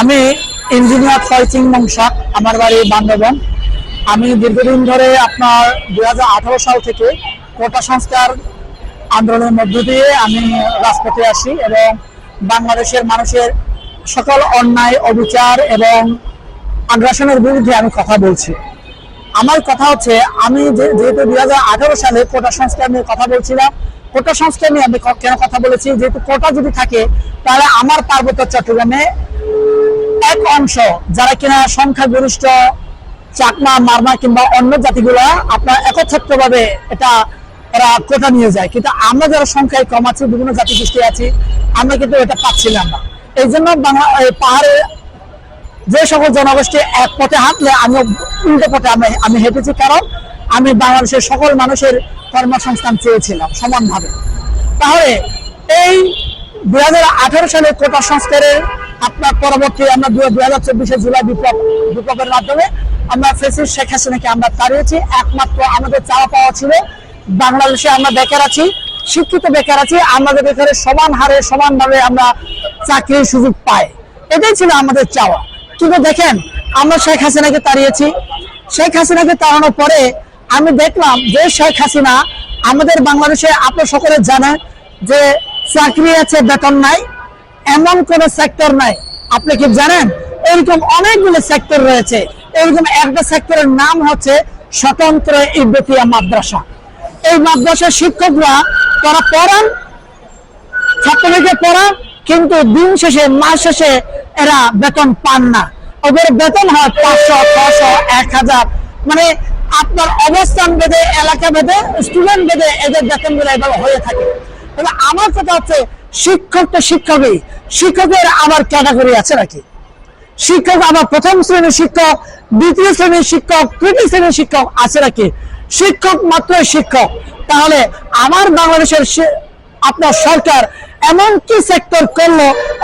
আমি ইঞ্জিনিয়ার ফয়চিং মংসাক আমার বাড়ি বান্ধবন আমি দীর্ঘদিন ধরে আপনার দুই সাল থেকে কোটা সংস্কার আন্দোলনের মধ্য দিয়ে আমি রাজপথে আসি এবং বাংলাদেশের মানুষের সকল অন্যায়, অবিচার এবং আগ্রাসনের বিরুদ্ধে আমি কথা বলছি। আমার কথা হচ্ছে, আমি যেহেতু দুই হাজার আঠারো সালে কোটা সংস্কার নিয়ে কথা বলছিলাম কোটা সংস্কার নিয়ে আমি কেন কথা বলেছি? যেহেতু কোটা যদি থাকে, তাহলে আমার পার্বত্য চট্টগ্রামে এক অংশ যারা কিনা সংখ্যাগরিষ্ঠ, চাকমা, মারমা কিংবা অন্য জাতিগুলো আপনার একচ্ছত্র ভাবে এটা এরা কোটা নিয়ে যায়। কিন্তু আমরা যারা সংখ্যায় কম আছি, বিভিন্ন জাতি গোষ্ঠী আছি, আমরা কিন্তু এটা পাচ্ছিলাম না এই জন্য বাংলা পাহাড়ে যে সকল জনগোষ্ঠী এক পথে হাঁটলে আমি উল্টো পথে আমি হেঁটেছি। কারণ আমি বাংলাদেশের সকল মানুষের কর্মসংস্থান চেয়েছিলাম সমানভাবে। তাহলে এই দু দুই সালে কোটা সংস্কারের আপনার পরবর্তী আমরা দুই হাজার চব্বিশে জুলাই বিপ্লব বিপ্লবের মাধ্যমে আমরা ফেসিস শেখ হাসিনাকে আমরা তাড়িয়েছি। একমাত্র আমাদের চাওয়া পাওয়া ছিল বাংলাদেশে আমরা বেকার আছি, শিক্ষিত বেকার আছি, আমাদের বেকারের সমান হারে, সমানভাবে আমরা চাকরির সুযোগ পাই। এটাই ছিল আমাদের চাওয়া। কিন্তু দেখেন, আমরা শেখ হাসিনাকে তাড়িয়েছি। শেখ হাসিনাকে তাড়ানোর পরে আমি দেখলাম যে শেখ হাসিনা আমাদের বাংলাদেশে আপনি সকলে জানেন যে চাকরি আছে, বেতন নাই, এমন কোন সেক্টর নাই। আপনি কি জানেন? এরকম অনেকগুলো সেক্টর রয়েছে। এরকম একটা সেক্টরের নাম হচ্ছে স্বতন্ত্র ইব্রতিয়া মাদ্রাসা। এই মাদ্রাসার শিক্ষকরা, তারা পড়ান ছাত্রলীগের পড়ান, কিন্তু দিন শেষে, মাস শেষে এরা বেতন পান না। ওদের বেতন হয় পাঁচশো ছশো এক হাজার। মানে আপনার অবস্থান বেঁধে, এলাকা বেঁধে স্টুডেন্ট বেঁধে এদের বেতনগুলো এভাবে হয়ে থাকে। তাহলে আমার কথা হচ্ছে, শিক্ষক তো শিক্ষকই। শিক্ষকের আবার ক্যাটাগরি আছে নাকি? শিক্ষক আবার প্রথম শ্রেণির শিক্ষক, দ্বিতীয় শ্রেণির শিক্ষক, তৃতীয় শ্রেণির শিক্ষক আছে নাকি? শিক্ষক মাত্র শিক্ষক। তাহলে আমার বাংলাদেশের আপনার সরকার এমন কি সেক্টর করল,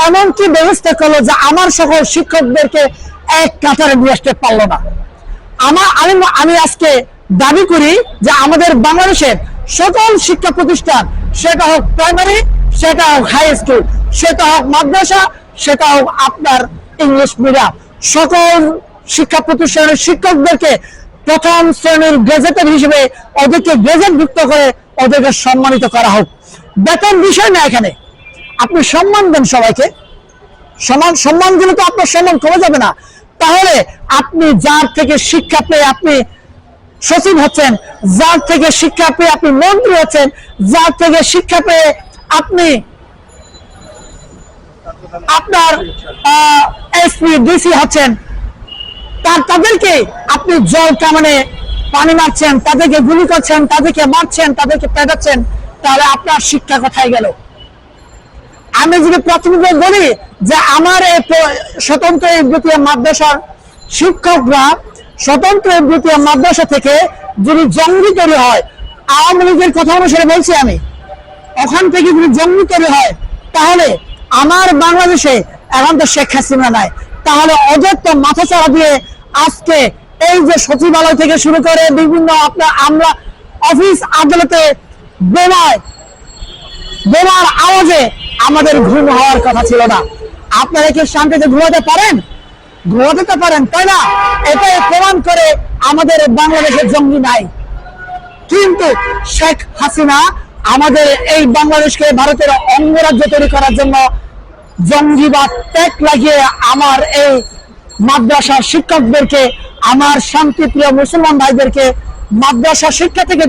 এমন কি ব্যবস্থা করল যে আমার সকল শিক্ষকদেরকে এক কাতারে নিয়ে আসতে পারল না? আমার আমি আমি আজকে দাবি করি যে আমাদের বাংলাদেশের সকল শিক্ষা প্রতিষ্ঠান, সেটা হোক প্রাইমারি সেটা হোক হাই স্কুল সেটা হোক মাদ্রাসা, সেটা হোক আপনার ইংলিশ মিডিয়াম সকল শিক্ষা প্রতিষ্ঠানের শিক্ষকদেরকে প্রথম শ্রেণির গ্রেজেটের হিসেবে ওদেরকে গ্রেজেট যুক্ত করে ওদেরকে সম্মানিত করা হোক। বেতন বিষয় না এখানে। আপনি সম্মান দেন সবাইকে। সমান সম্মান দিলে তো আপনার সম্মান কমে যাবে না। তাহলে আপনি যার থেকে শিক্ষা পেয়ে আপনি সচিব হচ্ছেন, যার থেকে শিক্ষা পেয়ে আপনি মন্ত্রী হচ্ছেন, যার থেকে শিক্ষা পেয়ে আপনি আপনার এসপি, ডিসি হচ্ছেন, তার তাদেরকে আপনি জল কামানে পানি মারছেন, তাদেরকে গুলি করছেন, তাদেরকে মারছেন, তাদেরকে পেটাচ্ছেন, তাহলে আপনার শিক্ষা কোথায় গেল? আমি যদি প্রাথমিক বলি যে আমার এই স্বতন্ত্র ইব্রতীয় মাদ্রাসার শিক্ষকরা স্বতন্ত্র ইব্রতীয় মাদ্রাসা থেকে যদি জঙ্গি তৈরি হয়, আওয়ামী লীগের কথা অনুসারে বলছি আমি, ওখান থেকে যদি জঙ্গি তৈরি হয়, তাহলে আমার বাংলাদেশে এখন তো শেখ হাসিনা নাই। তাহলে ওদের মাথা চাড়া দিয়ে আজকে এই যে সচিবালয় থেকে শুরু করে বিভিন্ন আপনার আমরা অফিস আদালতে বেলায় বোমার আওয়াজে আমাদের ঘুম হওয়ার কথা ছিল না। আপনারা কি শান্তিতে ঘুমাতে পারেন? ঘুমাতে তো পারেন, তাই না? এটাই প্রমাণ করে আমাদের বাংলাদেশের জঙ্গি নাই। কিন্তু শেখ হাসিনা আমাদের এই বাংলাদেশকে ভারতের অঙ্গরাজ্য তৈরি করার জন্য জঙ্গিবাদ ত্যাগ লাগিয়ে আমার এই মাদ্রাসার শিক্ষকদেরকে, আমার শান্তিপ্রিয় মুসলমান ভাইদেরকে মাদ্রাসা শিক্ষা থেকে,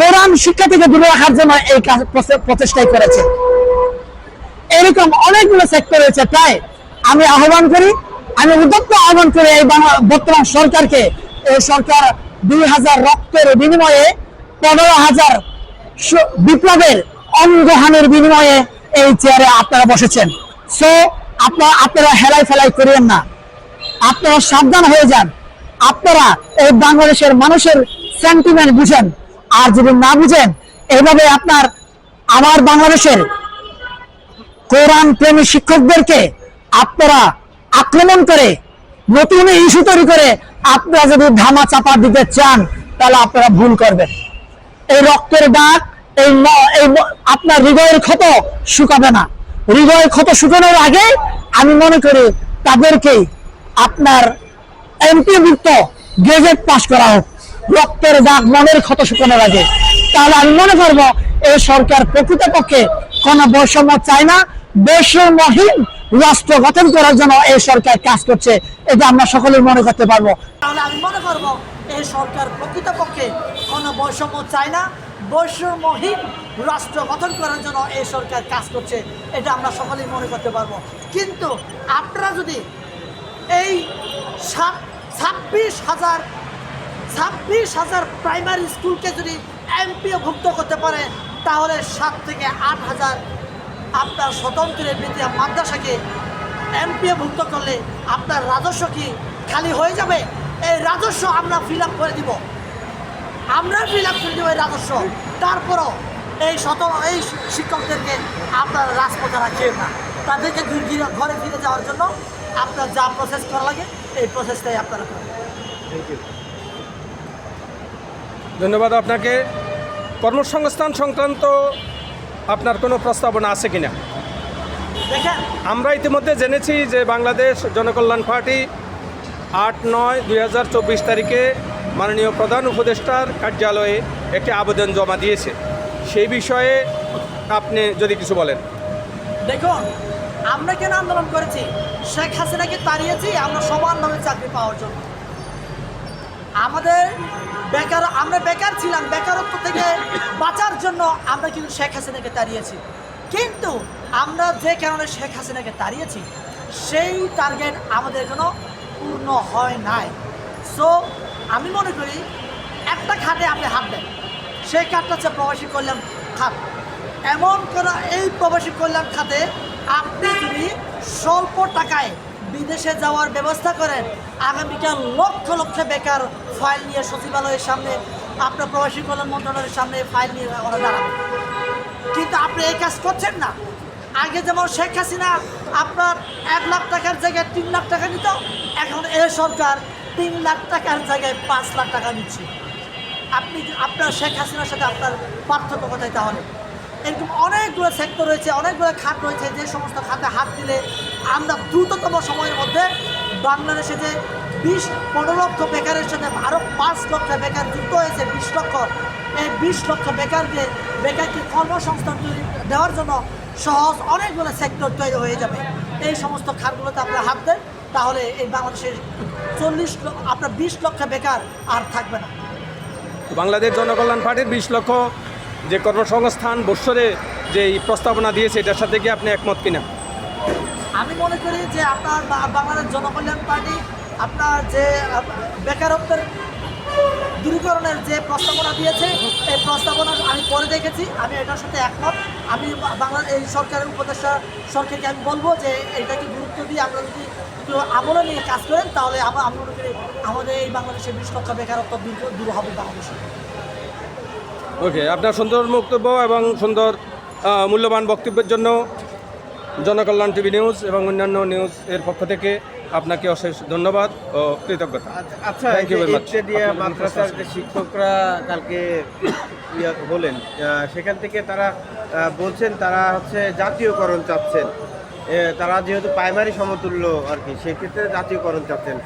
কোরআন শিক্ষা থেকে দূরে রাখার জন্য এই প্রচেষ্টাই করেছে। এরকম অনেকগুলো সেক্টর রয়েছে। তাই আমি আহ্বান করি, আমি উদ্যোক্ত আহ্বান করি এই বর্তমান সরকারকে। এই সরকার দুই হাজার রক্তের বিনিময়ে পনেরো হাজার বিপ্লবের অঙ্গহানের বিনিময়ে এই চেয়ারে আপনারা বসেছেন। সো আপনারা আপনারা হেলাই ফেলাই করিয়েন না। আপনারা সাবধান হয়ে যান। আপনারা এই বাংলাদেশের মানুষের সেন্টিমেন্ট বুঝেন। আর যদি না বুঝেন এভাবে আপনার আমার বাংলাদেশের কোরআন প্রেমী শিক্ষকদেরকে আপনারা আক্রমণ করে, নতুন ইস্যু তৈরি করে আপনারা যদি ধামা চাপা দিতে চান, তাহলে আপনারা ভুল করবেন। এই রক্তের দাগ, এই আপনার হৃদয়ের ক্ষত শুকাবে না। হৃদয়ের ক্ষত শুকানোর আগে আমি মনে করি তাদেরকেই আপনার এমপিভুক্ত গেজেট পাশ করা হোক, রক্তের দাগ, মনের ক্ষত শুকানোর আগে। তাহলে আমি মনে করব এই সরকার প্রকৃতপক্ষে কোনো বৈষম্য চায় না বৈষম্যহীন রাষ্ট্র গঠন করার জন্য এই সরকার কাজ করছে, এটা আমরা সকলেই মনে করতে পারব। তাহলে আমি মনে করব এই সরকার প্রকৃতপক্ষে কোনো বৈষম্য চায় না। বৈষম্যহীন রাষ্ট্র গঠন করার জন্য এই সরকার কাজ করছে, এটা আমরা সকলেই মনে করতে পারব। কিন্তু আপনারা যদি এই ছাব্বিশ হাজার ছাব্বিশ হাজার প্রাইমারি স্কুলকে যদি এমপিও ভুক্ত করতে পারে, তাহলে সাত থেকে আট হাজার আপনার স্বতন্ত্র বিদ্যা মাদ্রাসাকে এমপিও ভুক্ত করলে আপনার রাজস্ব কি খালি হয়ে যাবে? এই রাজস্ব আমরা ফিল আপ করে দিব। আমরা ফিল আপ করে দিব এই রাজস্ব। তারপরও এই শত এই শিক্ষকদেরকে আপনার রাজপথে রাখিয়ে না। তাদেরকে ঘরে ফিরে যাওয়ার জন্য আপনার যা প্রসেস করা লাগে, এই প্রসেসটাই আপনারা করেন। ধন্যবাদ আপনাকে। কর্মসংস্থান সংক্রান্ত আপনার কোনো প্রস্তাবনা আছে কিনা? আমরা ইতিমধ্যে জেনেছি যে বাংলাদেশ জনকল্যাণ পার্টি আট নয় দুই তারিখে মাননীয় প্রধান উপদেষ্টার কার্যালয়ে একটি আবেদন জমা দিয়েছে। সেই বিষয়ে আপনি যদি কিছু বলেন। দেখুন, আমরা কেন আন্দোলন করেছি? শেখ হাসিনাকে তাড়িয়েছি আমরা সমানভাবে চাকরি পাওয়ার জন্য। আমাদের বেকার, আমরা বেকার ছিলাম, বেকারত্ব থেকে বাঁচার জন্য আমরা কিন্তু শেখ হাসিনাকে তাড়িয়েছি। কিন্তু আমরা যে কারণে শেখ হাসিনাকে তাড়িয়েছি, সেই টার্গেট আমাদের এখনও পূর্ণ হয় নাই। সো আমি মনে করি একটা খাতে আপনি হাত দেন সেই খাতটা হচ্ছে প্রবাসী কল্যাণ খাত। এমন কোনো এই প্রবাসী কল্যাণ খাতে আপনি যদি স্বল্প টাকায় বিদেশে যাওয়ার ব্যবস্থা করেন। আগামীকাল লক্ষ লক্ষ বেকার ফাইল নিয়ে সচিবালয়ের সামনে, আপনার প্রবাসী কল্যাণ মন্ত্রণালয়ের সামনে ফাইল নিয়ে ওরা কিন্তু আপনি এই কাজ করছেন না। আগে যেমন শেখ হাসিনা আপনার এক লাখ টাকার জায়গায় তিন লাখ টাকা নিত, এখন এ সরকার তিন লাখ টাকার জায়গায় পাঁচ লাখ টাকা নিচ্ছে। আপনি আপনার শেখ হাসিনার সাথে আপনার পার্থক্য কোথায় তাহলে? এরকম অনেকগুলো সেক্টর রয়েছে, অনেকগুলো খাত রয়েছে, যে সমস্ত খাতে হাত দিলে আমরা দ্রুততম সময়ের মধ্যে বাংলাদেশে যে বিশ পনেরো লক্ষ বেকারের সাথে আরও পাঁচ লক্ষ বেকার যুক্ত হয়েছে, বিশ লক্ষ, এই বিশ লক্ষ বেকারকে বেকারকে কর্মসংস্থান তৈরি দেওয়ার জন্য সহজ অনেকগুলো সেক্টর তৈরি হয়ে যাবে। এই সমস্ত খাতগুলোতে আপনারা হাত দেন, তাহলে এই বাংলাদেশের চল্লিশ আপনার বিশ লক্ষ বেকার আর থাকবে না। বাংলাদেশ জনকল্যাণ পার্টির বিশ লক্ষ যে কর্মসংস্থান বৎসরে যে প্রস্তাবনা দিয়েছে, এটার সাথে কি আপনি একমত কিনা? আমি মনে করি যে আপনার বাংলাদেশ জনকল্যাণ পার্টি, আপনার যে বেকারত্বের দূরীকরণের যে প্রস্তাবনা দিয়েছে, এই প্রস্তাবনা আমি পরে দেখেছি, আমি এটার সাথে একমত। আমি বাংলা এই সরকারের উপদেষ্টা সরকারকে আমি বলব যে এটাকে গুরুত্ব দিয়ে আমরা যদি একটু আমলে নিয়ে কাজ করেন, তাহলে আমরা আমাদের এই বাংলাদেশের বিশ লক্ষ বেকারত্ব দূর দূর হবে বাংলাদেশে। ওকে আপনার সুন্দর বক্তব্য এবং সুন্দর মূল্যবান বক্তব্যের জন্য জনকল্যাণ টিভি নিউজ এবং অন্যান্য নিউজ এর পক্ষ থেকে আপনাকে অশেষ ধন্যবাদ ও কৃতজ্ঞতা। আচ্ছা প্রশ্ন মাদ্রাসার যে শিক্ষকরা কালকে ইয়া হলেন সেখান থেকে তারা বলছেন তারা হচ্ছে জাতীয়করণ চাচ্ছেন। তারা যেহেতু প্রাইমারি সমতুল্য আর কি সেক্ষেত্রে জাতীয়করণ চাচ্ছেন।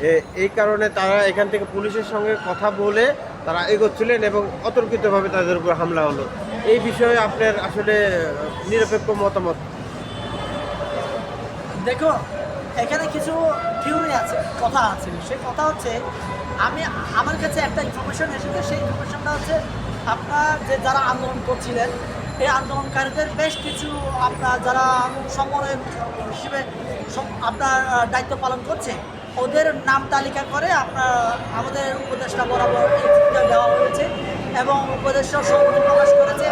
এ- এই কারণে তারা এখান থেকে পুলিশের সঙ্গে কথা বলে তারা এগোচ্ছিলেন এবং অতর্কিতভাবে তাদের উপর হামলা হলো। এই বিষয়ে আপনার আসলে নিরপেক্ষ মতামত? দেখো, এখানে কিছু থিওরি আছে, কথা আছে। সেই কথা হচ্ছে, আমি, আমার কাছে একটা ইনফরমেশন এসেছে, সেই ইনফরমেশনটা হচ্ছে আপনার যে যারা আন্দোলন করছিলেন, এই আন্দোলনকারীদের বেশ কিছু আপনার যারা সমন্বয় হিসেবে আপনার দায়িত্ব পালন করছে ওদের নাম তালিকা করে আপনার আমাদের উপদেষ্টা বরাবর দেওয়া হয়েছে এবং উপদেষ্টা সম্মতি প্রকাশ করেছে।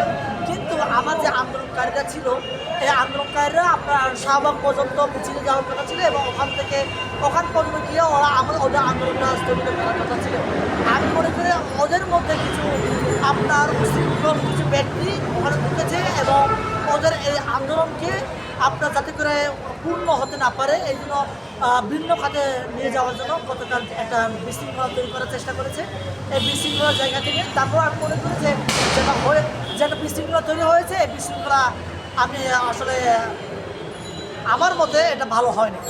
কিন্তু আমার যে আন্দোলনকারীরা ছিল, এই আন্দোলনকারীরা আপনার শাহবাগ পর্যন্ত মিছিলে যাওয়ার কথা ছিল এবং ওখান থেকে ওখান পর্যন্ত গিয়ে ওরা আমার ওদের আন্দোলনটা স্থগিত করার কথা ছিল। আমি মনে করি ওদের মধ্যে কিছু আপনার কিছু ব্যক্তি ওখানে ঢুকেছে এবং ওদের এই আন্দোলনকে আপনার যাতে করে পূর্ণ হতে না পারে, এই জন্য ভিন্ন খাতে নিয়ে যাওয়ার জন্য গতকাল একটা বিশৃঙ্খলা তৈরি করার চেষ্টা করেছে। এই বিশৃঙ্খলার জায়গা থেকে তারপর আমি মনে করি যে যেটা হয়ে যে একটা বিশৃঙ্খলা তৈরি হয়েছে, এই বিশৃঙ্খলা আমি আসলে আমার মতে এটা ভালো হয়নি।